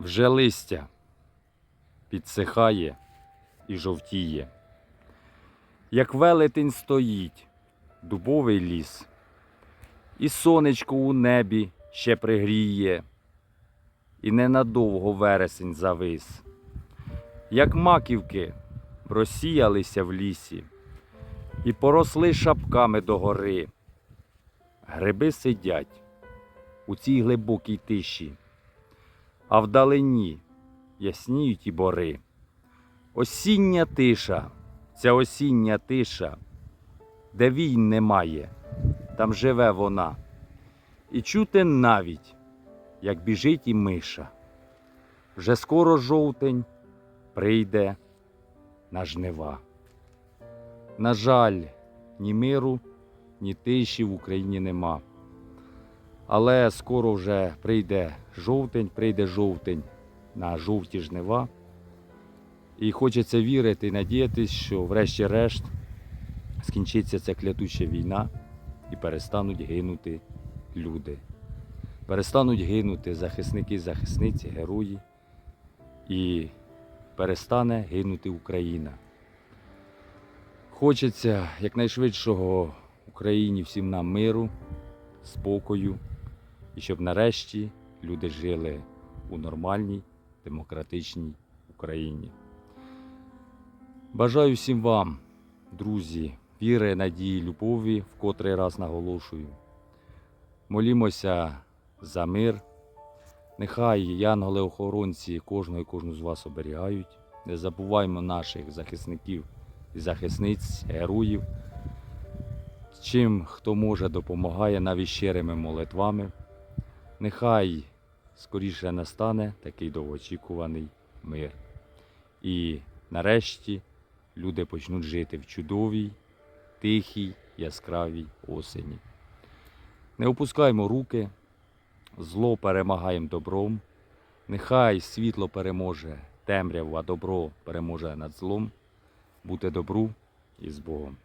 Вже листя підсихає і жовтіє. Як велетень стоїть дубовий ліс, і сонечко у небі ще пригріє, і ненадовго вересень завис. Як маківки розсіялися в лісі, і поросли шапками догори. Гриби сидять у цій глибокій тиші, а вдалині ясніють і бори. Осіння тиша, ця осіння тиша, де війн немає, там живе вона. І чути навіть, як біжить і миша. Вже скоро жовтень прийде на жнива. На жаль, ні миру, ні тиші в Україні нема. Але скоро вже прийде жовтень, прийде жовтень на жовті жнива. І хочеться вірити і надіятися, що врешті-решт скінчиться ця клятуча війна і перестануть гинути люди. Перестануть гинути захисники, захисниці, герої, і перестане гинути Україна. Хочеться якнайшвидшого Україні всім нам миру, спокою, і щоб нарешті люди жили у нормальній демократичній Україні. Бажаю всім вам, друзі, віри, надії, любові, в котрий раз наголошую. Молімося за мир. Нехай янголи-охоронці кожного і кожну з вас оберігають. Не забуваймо наших захисників і захисниць, героїв. Чим хто може допомагає навіть щирими молитвами. Нехай скоріше настане такий довгоочікуваний мир. І нарешті люди почнуть жити в чудовій, тихій, яскравій осені. Не опускаймо руки, зло перемагаємо добром. Нехай світло переможе темряву, а добро переможе над злом. Бути добру і з Богом.